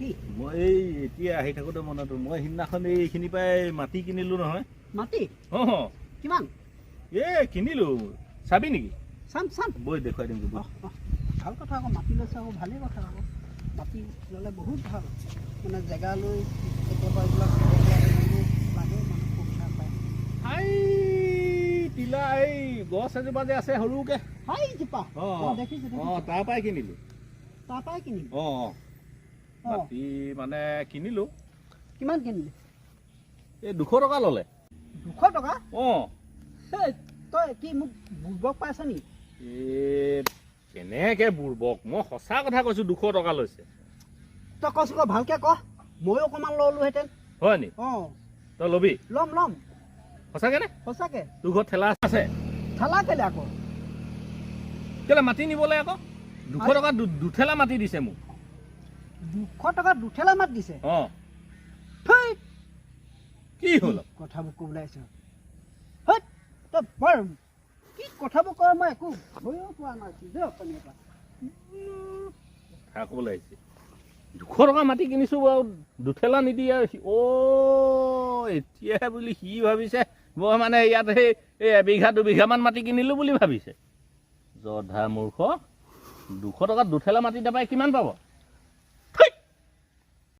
কি মই এই এতিয়া আহি থাকোঁতে মনত মই সিদিনাখন এইখিনি পৰাই মাটি কিনিলোঁ নহয়। মাটি? অঁ কিমান? এই কিনিলোঁ। চাবি নেকি? চাম চাম। বৈ দেখুৱাই দিম ভাল কথা আকৌ মাটি লৈছে আকৌ ভালেই কথা আকৌ। মাটি ল'লে বহুত ভাল। মানে জেগা লৈ কেতিয়াবা এইবিলাক মানুহবোৰ লাগে মানুহ সুবিধা পায়। আই তিলা এই গছ এজোপা যে আছে সৰুকৈ। হাই জিপা অঁ দেখিছোঁ তাৰ পৰাই কিনিলোঁ। তাৰ পৰাই অঁ অঁ। মাটি মানে কিনিলোঁ। কিমান কিনিলি? এই দুশ টকা ল'লে। দুশ টকা? অঁ। তই কি মোক বুৰ্বক পাইছ নি? এই কেনেকৈ বুৰ্বক? মই সঁচা কথা কৈছোঁ দুশ টকা লৈছে। তই কচোন ক ভালকৈ ক। ময়ো অকণমান ল'লোহেঁতেন। হয় নি? অঁ। তই ল'বি? ল'ম ল'ম। সঁচাকৈ নে? সঁচাকৈ। তোৰ ঘৰত ঠেলা আছে? ঠেলা কেলে আকৌ? কেলৈ মাটি নিবলৈ আকৌ? দুশ টকা দুঠেলা মাটি দিছে মোক। দুশ টকা দুঠেলা মাত দিছে। অঁ। কি হ'ল? কথাবোৰ ক'বলৈ আহিছ? হেত তই বৰ কি কথাবোৰ কয় মই একো ভয়ো পোৱা নাছিল দেই পৰা। কথা ক'বলৈ আহিছে। দুশ টকা মাটি কিনিছোঁ বাৰু দুঠেলা নিদিয়ে অ' এতিয়াহে বুলি সি ভাবিছে মই মানে ইয়াত সেই এই এবিঘা দুবিঘামান মাটি কিনিলোঁ বুলি ভাবিছে। জধা মূৰ্খ দুশ টকাত দুঠেলা মাটি নাপায় কিমান পাব?